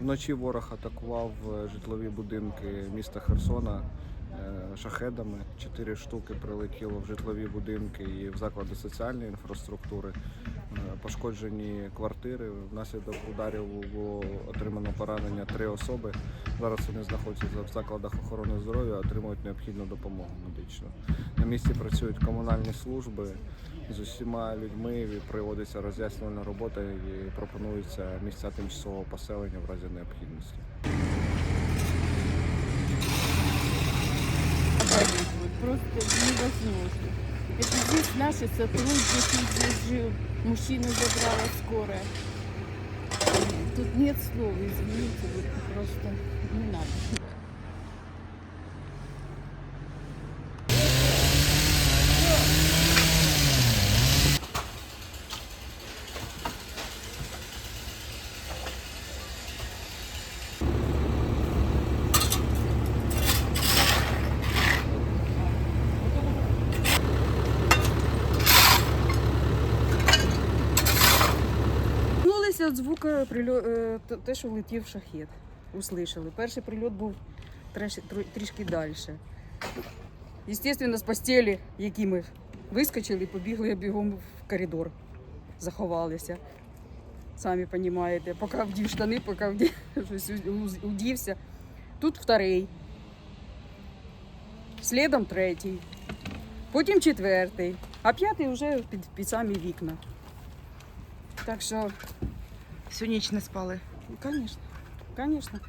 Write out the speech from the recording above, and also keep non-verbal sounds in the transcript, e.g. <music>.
Вночі ворог атакував е, житлові будинки міста Херсона е, шахедами. Чотири штуки прилетіло в житлові будинки і в заклади соціальної інфраструктури. Е, Пошкоджені квартири. Внаслідок ударів було отримано поранення три особи. Зараз вони знаходяться в закладах охорони здоров'я, отримують необхідну допомогу медичну. На місці працюють комунальні служби. З усіма людьми проводиться роз'яснювальна робота і пропонуються місця тимчасового поселення в разі необхідності. Просто невозможно. Наши сотрудники, здесь жил. Мужчину забрала скорая. Тут нет слов, извините, просто не надо. Проснулися від звуку те, що влетів шахет. Услышали. Перший прильот був трішки далі. Естественно, з постелі, які ми вискочили, побігли бігом в коридор, заховалися. Самі розумієте, поки вдів штани, поки вдів, <laughs> щось удівся. Тут вторий, слідом третій, потім четвертий, а п'ятий вже під, під самі вікна. Так що Всю ніч не спали. Конечно, конечно.